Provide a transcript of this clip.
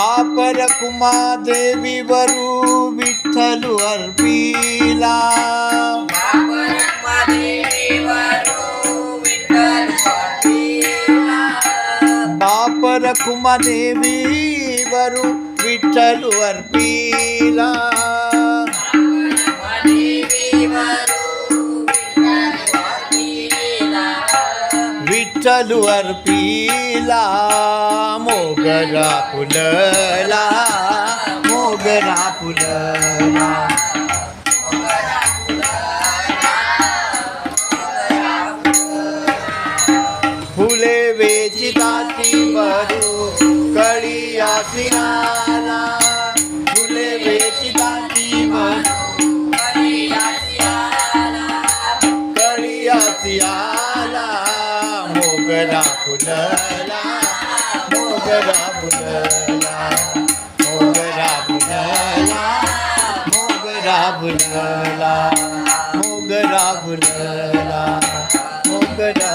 પાપર કુમા દેવી વરુ વિઠ્ઠલુ અર્પીલા પાપર કુમા દેવી વરુ વિઠ્ઠલુ અર્પીલા विठ्ठल अर्पिला मोगरा फुलला मोगरा फुलला. फुले वेचिताती वरू बरू कळी आसिनाला मोगरा फुलला मोगरा फुलला मोगरा फुलला मोगरा फुलला मोगरा फुलला मोगरा